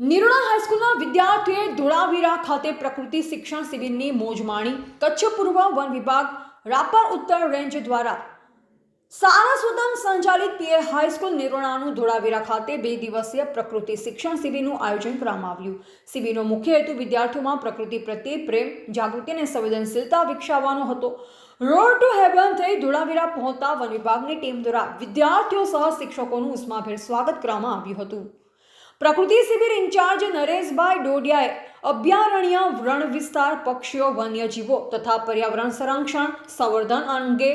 નિરોણા હાઈસ્કૂલના વિદ્યાર્થીએ ધોળાવીરા ખાતે પ્રકૃતિ શિક્ષણ શિબિરની મોજ માણી કચ્છ પૂર્વ વન વિભાગ રાપર ઉત્તર રેન્જ દ્વારા સારસ્વતમ સંચાલિત પીએ હાઈસ્કૂલ નિરોણાનું ધોળાવીરા ખાતે બે દિવસીય પ્રકૃતિ શિક્ષણ શિબિરનું આયોજન કરવામાં આવ્યું. શિબિરનો મુખ્ય હેતુ વિદ્યાર્થીઓમાં પ્રકૃતિ પ્રત્યે પ્રેમ, જાગૃતિ અને સંવેદનશીલતા વિકસાવવાનો હતો. રોડ ટુ હેવન થઈ ધોળાવીરા પહોંચતા વન વિભાગની ટીમ દ્વારા વિદ્યાર્થીઓ સહ શિક્ષકોનું ઉષ્માભેર સ્વાગત કરવામાં આવ્યું હતું. પ્રકૃતિ શિબિર ઇન્ચાર્જ નરેશભાઈ ડોડિયાએ અભયારણ્ય રણ વિસ્તાર પક્ષીઓ, વન્યજીવો તથા પર્યાવરણ સંરક્ષણ સંવર્ધન અંગે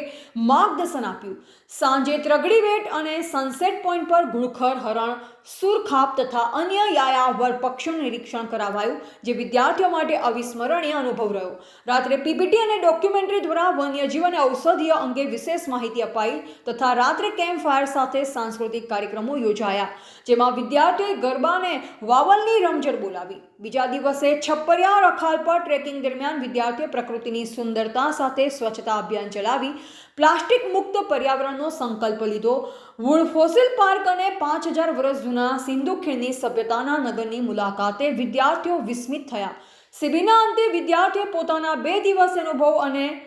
માર્ગદર્શન આપ્યું. સાંજે ત્રગડીવેટ અને સનસેટ પોઈન્ટ પર ઘુડખર હરણ સુરખાપ તથા અન્ય યાયાવર પક્ષીઓનું નિરીક્ષણ કરાવાયું, જે વિદ્યાર્થીઓ માટે અવિસ્મરણીય અનુભવ રહ્યો. રાત્રે પીપીટી અને ડોક્યુમેન્ટરી દ્વારા વન્યજીવ અને ઔષધીય અંગે વિશેષ માહિતી અપાઈ તથા રાત્રે કેમ્પ ફાયર સાથે સાંસ્કૃતિક કાર્યક્રમો યોજાયા, જેમાં વિદ્યાર્થીઓએ ગરબા અને વાવલની રમઝટ બોલાવી. બીજા દિવસે છપ્પરિયા રખાલ પર ટ્રેકિંગ દરમિયાન વિદ્યાર્થીઓ પ્રકૃતિની સુંદરતા સાથે સ્વચ્છતા અભિયાન ચલાવી પ્લાસ્ટિક મુક્ત પર્યાવરણનો સંકલ્પ લીધો. વુડ ફોસિલ પાર્ક અને પાંચ હજાર વર્ષ જૂના સિંધુ ખીણની સભ્યતાના નગરની મુલાકાતે વિદ્યાર્થીઓ વિસ્મિત થયા. શિબિરના અંતે વિદ્યાર્થીઓએ પોતાના બે દિવસ અનુભવ અને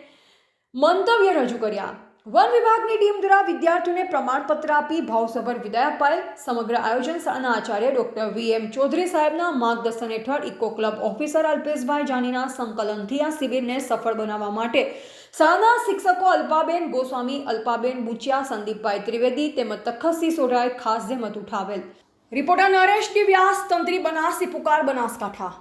મંતવ્ય રજૂ કર્યા. વન વિભાગની ટીમ દ્વારા વિદ્યાર્થીઓને પ્રમાણપત્ર આપી ભાવસભર વિદાય અપાઈ. સમગ્ર આયોજન શાળાના આચાર્ય ડોક્ટર વી એમ ચૌધરી સાહેબના માર્ગદર્શન હેઠળ ઇકો ક્લબ ઓફિસર અલ્પેશભાઈ જાનીના સંકલનથી આ શિબિરને સફળ બનાવવા માટે શાળાના શિક્ષકો અલ્પાબેન ગોસ્વામી, અલ્પાબેન બુચિયા, સંદીપભાઈ ત્રિવેદી તેમજ તખતસિંહ સોઢાએ ખાસ જહેમત ઉઠાવેલ. રિપોર્ટર નરેશ વ્યાસ તંત્રી બનાસી પુકાર બનાસકાંઠા.